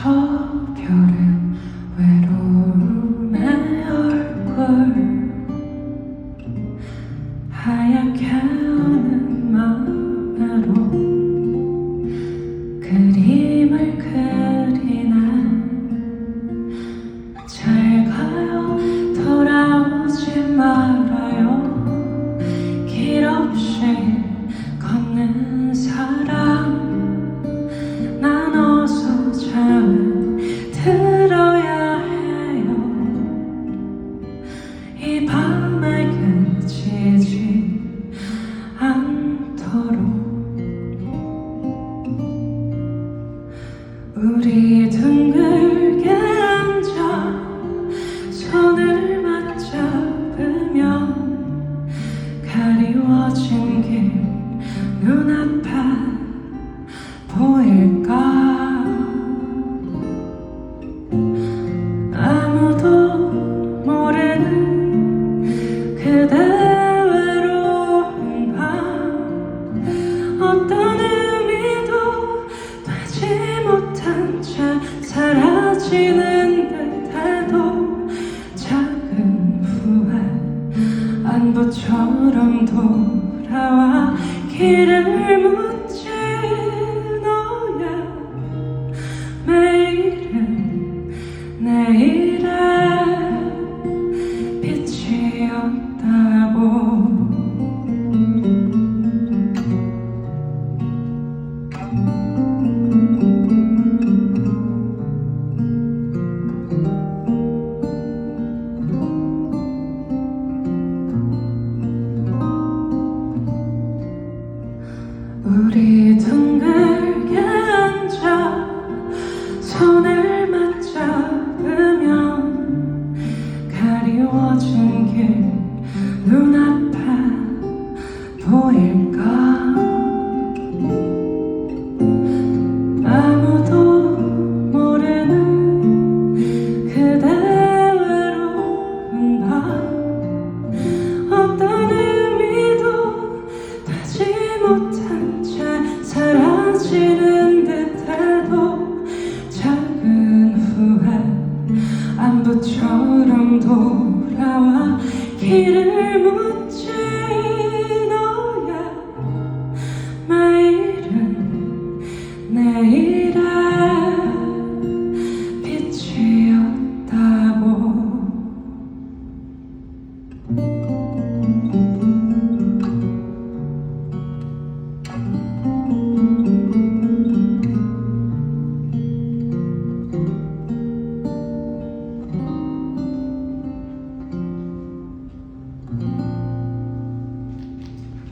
저 별은 외로움의 얼굴 하얗게 하는 마음으로 그림을 그리 이 밤에 그치지 사라지는 듯해도 작은 후회 안부처럼 돌아와 길을 묻 우리 둥글게 앉아. 손을 맞잡으면 가리워진 길 눈앞에 보일까 길을 묻지 너야. 매일은 내일의 빛이었